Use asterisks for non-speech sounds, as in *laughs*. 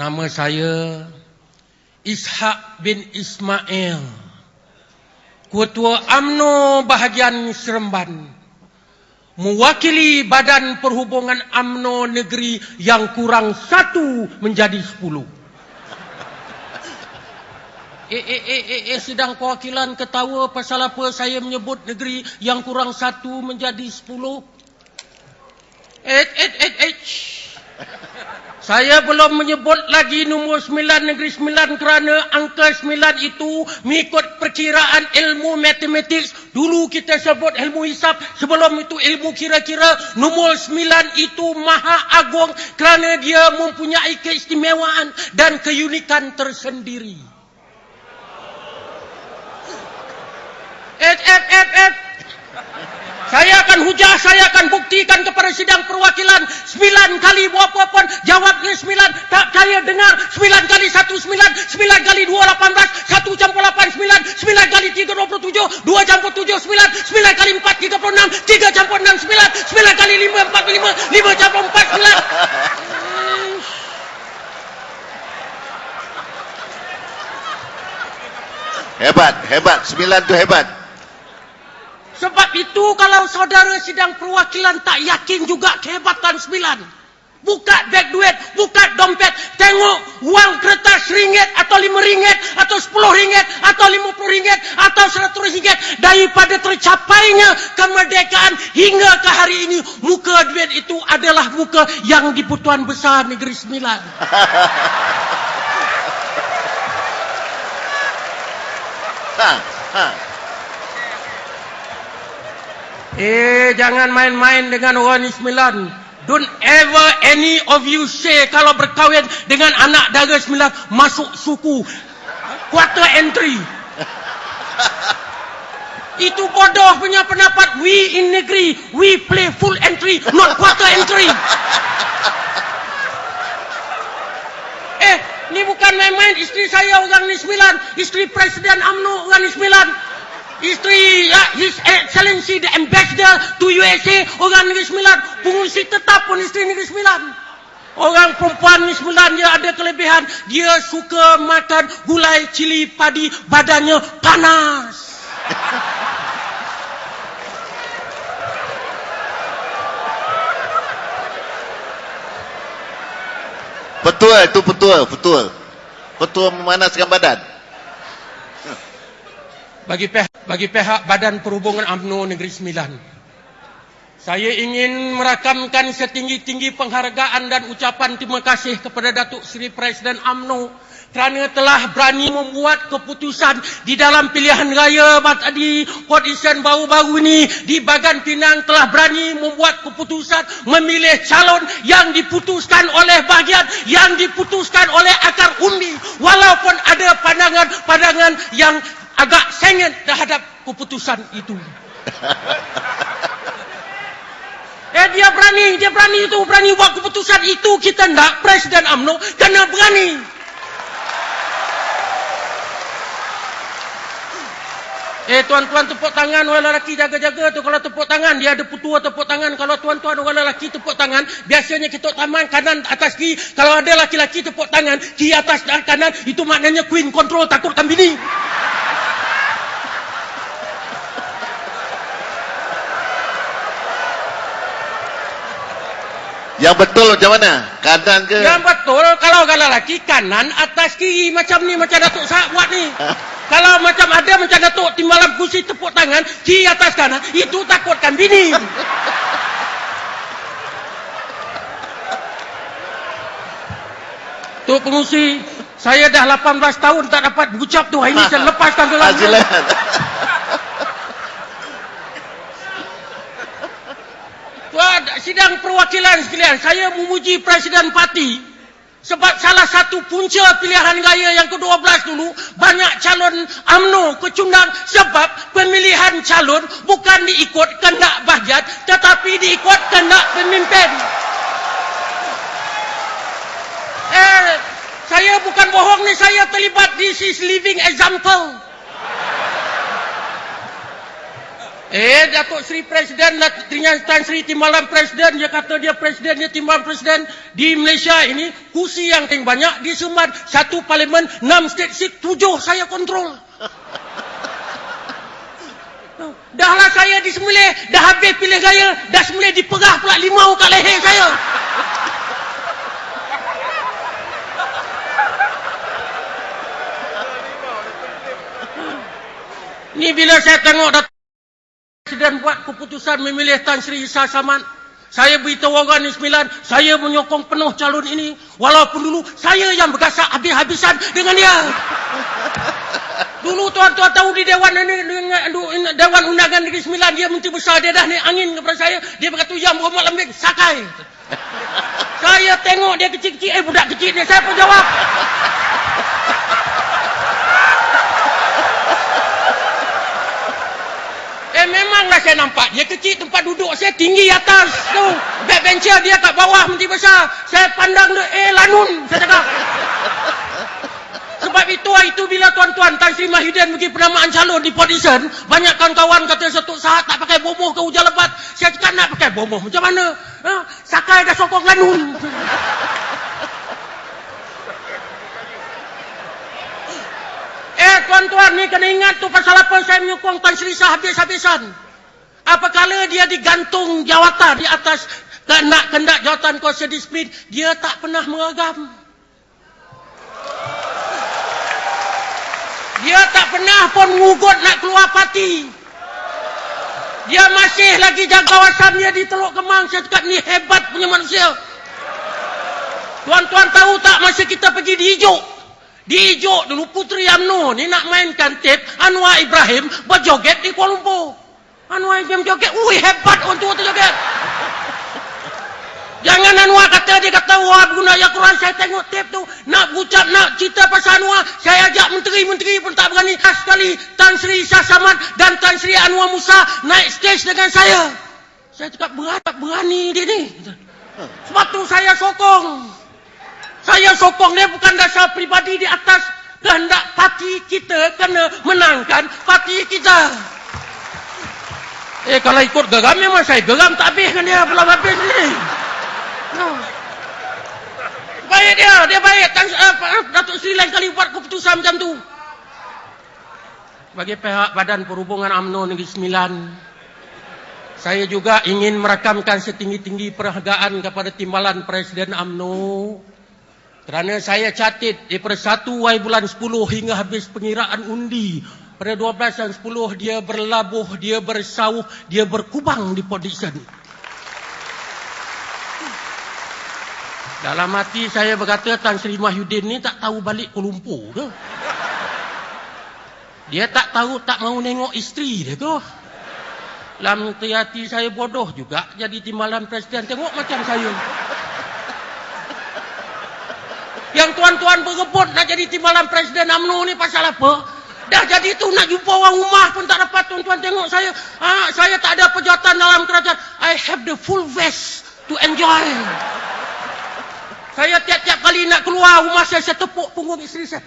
Nama saya Ishak bin Ismail. Ketua AMNO bahagian Seremban. Mewakili Badan Perhubungan AMNO Negeri yang kurang satu menjadi sepuluh. *laughs* Eh, eh, eh, eh, eh, sidang perwakilan ketawa pasal apa saya menyebut negeri yang kurang satu menjadi sepuluh? Eh, eh, eh, eh. Saya belum menyebut lagi nombor sembilan negeri sembilan kerana angka sembilan itu mengikut perkiraan ilmu matematik. Dulu kita sebut ilmu hisap, sebelum itu ilmu kira-kira. Nombor sembilan itu maha agung kerana dia mempunyai keistimewaan dan keunikan tersendiri. Et, et, et, et. Saya akan hujah, saya akan buktikan kepada sidang perwakilan. Sembilan kali berapa pun jawabnya sembilan. Tak saya dengar sembilan kali satu sembilan. Sembilan kali dua lapan belas. Satu campur lapan sembilan. Sembilan kali tiga dua puluh tujuh. Dua campur tujuh sembilan. Sembilan kali empat tiga puluh enam. Tiga campur enam sembilan. Sembilan kali lima empat lima. Lima campur empat sembilan. Hebat, hebat. Sembilan tu hebat. Sebab itu kalau saudara sidang perwakilan tak yakin juga kehebatan sembilan. Buka beg duit, buka dompet, tengok wang kertas ringgit atau lima ringgit atau sepuluh ringgit atau lima puluh ringgit atau seratus ringgit. Daripada tercapainya kemerdekaan hingga ke hari ini, muka duit itu adalah muka yang diputuan besar negeri sembilan. *laughs* Ha, ha. Eh, jangan main-main dengan orang ni sembilan. Don't ever any of you say kalau berkahwin dengan anak dara sembilan masuk suku. Quarter entry. *laughs* Itu bodoh punya pendapat. We in negeri, we play full entry, not quarter entry. *laughs* Eh, ni bukan main-main. Isteri saya orang ni sembilan. Isteri Presiden UMNO orang ni sembilan. Isteri uh, His Excellency the Ambassador to USA orang Negeri Sembilan. Pengungsi tetap pun isteri Negeri Sembilan. Orang perempuan Negeri Sembilan dia ada kelebihan. Dia suka makan gulai cili padi. Badannya panas. *laughs* Betul, itu betul, betul. Betul memanaskan badan. bagi pihak, bagi pihak Badan Perhubungan UMNO Negeri Sembilan. Saya ingin merakamkan setinggi-tinggi penghargaan dan ucapan terima kasih kepada Datuk Seri Presiden UMNO kerana telah berani membuat keputusan di dalam pilihan raya tadi Port Isen baru-baru ini di Bagan Pinang telah berani membuat keputusan memilih calon yang diputuskan oleh bahagian yang diputuskan oleh akar undi walaupun ada pandangan-pandangan yang agak sengit terhadap keputusan itu. *laughs* Eh dia berani, dia berani itu, berani buat keputusan itu kita nak Presiden AMNO kena berani. Eh tuan-tuan tepuk tangan orang lelaki jaga-jaga tu kalau tepuk tangan dia ada putua tepuk tangan kalau tuan-tuan orang lelaki tepuk tangan biasanya kita taman kanan atas kiri kalau ada laki-laki tepuk tangan kiri atas dan kanan itu maknanya queen control takutkan bini. Yang betul macam mana? Kanan ke? Yang betul kalau kalau lelaki kanan atas kiri macam ni macam Datuk Sak buat ni. *laughs* kalau macam ada macam Datuk timbalan kursi tepuk tangan kiri atas kanan itu takutkan bini. *laughs* tu pengungsi saya dah 18 tahun tak dapat ucap tu. Hari ni saya lepaskan tu lah. Sidang perwakilan sekalian, saya memuji Presiden Parti sebab salah satu punca pilihan raya yang ke-12 dulu banyak calon AMNO kecundang sebab pemilihan calon bukan diikut kehendak bahagian tetapi diikut kehendak pemimpin. Eh, saya bukan bohong ni, saya terlibat. This is living example. Eh, Datuk Seri Presiden, dengan Tan Sri Timbalan Presiden, dia kata dia Presiden, dia Timbalan Presiden. Di Malaysia ini, kursi yang paling banyak di Semat. Satu parlimen, enam state seat, tujuh saya kontrol. *laughs* Dahlah saya disembelih, dah habis pilih gaya, dah sembelih dipegah pula limau kat leher saya. *laughs* Ni bila saya tengok Datuk Presiden buat keputusan memilih Tan Sri Isa Samad. Saya beritahu orang ni sembilan, saya menyokong penuh calon ini. Walaupun dulu saya yang bergasak habis-habisan dengan dia. *laughs* Dulu tuan-tuan tahu di Dewan ini, Dewan Undangan Negeri Sembilan, dia Menteri Besar, dia dah ni angin kepada saya. Dia berkata, yang berhormat lembik, sakai. *laughs* saya tengok dia kecil-kecil, eh budak kecil ni, saya pun jawab. *laughs* Eh memanglah saya nampak dia kecil tempat duduk saya tinggi atas tu. Backbencher dia kat bawah menteri besar. Saya pandang dia eh lanun saya cakap. Sebab itu itu bila tuan-tuan Tan Sri Mahidin pergi penamaan calon di Podison, banyak kawan-kawan kata satu saat tak pakai bomoh ke hujan lebat. Saya cakap nak pakai bomoh macam mana? Ha? Sakai dah sokong lanun. Eh tuan-tuan ni kena ingat tu pasal apa saya menyokong Tan Sri Shah habis-habisan. Apakala dia digantung jawatan di atas nak kendak jawatan kuasa disiplin, dia tak pernah meragam. Dia tak pernah pun mengugut nak keluar parti. Dia masih lagi jaga kawasan dia di Teluk Kemang. Saya cakap ni hebat punya manusia. Tuan-tuan tahu tak masa kita pergi di Ijuk? Di Ijuk dulu Putri UMNO ni nak mainkan tip Anwar Ibrahim berjoget di Kuala Lumpur. Anwar Ibrahim joget. Ui hebat orang tua tu joget. Jangan Anwar kata dia kata wah guna ayat Quran saya tengok tip tu nak ucap nak cerita pasal Anwar saya ajak menteri-menteri pun tak berani khas sekali Tan Sri Shah Samad dan Tan Sri Anwar Musa naik stage dengan saya. Saya cakap berat berani dia ni. Sebab tu saya sokong. Saya sokong dia bukan dasar pribadi di atas kehendak parti kita kena menangkan parti kita. Eh kalau ikut geram memang saya geram tak habis dengan dia belum habis ni. No. Baik dia, dia baik. Tang, uh, Datuk Seri lain kali buat keputusan macam tu. Bagi pihak Badan Perhubungan UMNO Negeri Sembilan, saya juga ingin merakamkan setinggi-tinggi perhargaan kepada timbalan Presiden UMNO kerana saya catit daripada 1 Y bulan 10 hingga habis pengiraan undi pada 12 dan 10 dia berlabuh, dia bersauh, dia berkubang di Podison. Dalam hati saya berkata Tan Sri Mahyudin ni tak tahu balik Kuala Lumpur ke? Dia tak tahu tak mau nengok isteri dia ke? Dalam hati saya bodoh juga jadi timbalan presiden. Tengok macam saya. Yang tuan-tuan berebut nak jadi timbalan presiden UMNO ni pasal apa? Dah jadi tu nak jumpa orang rumah pun tak dapat tuan-tuan tengok saya. Ha, saya tak ada pejatan dalam kerajaan. I have the full vest to enjoy. Saya tiap-tiap kali nak keluar rumah saya, saya tepuk punggung isteri saya.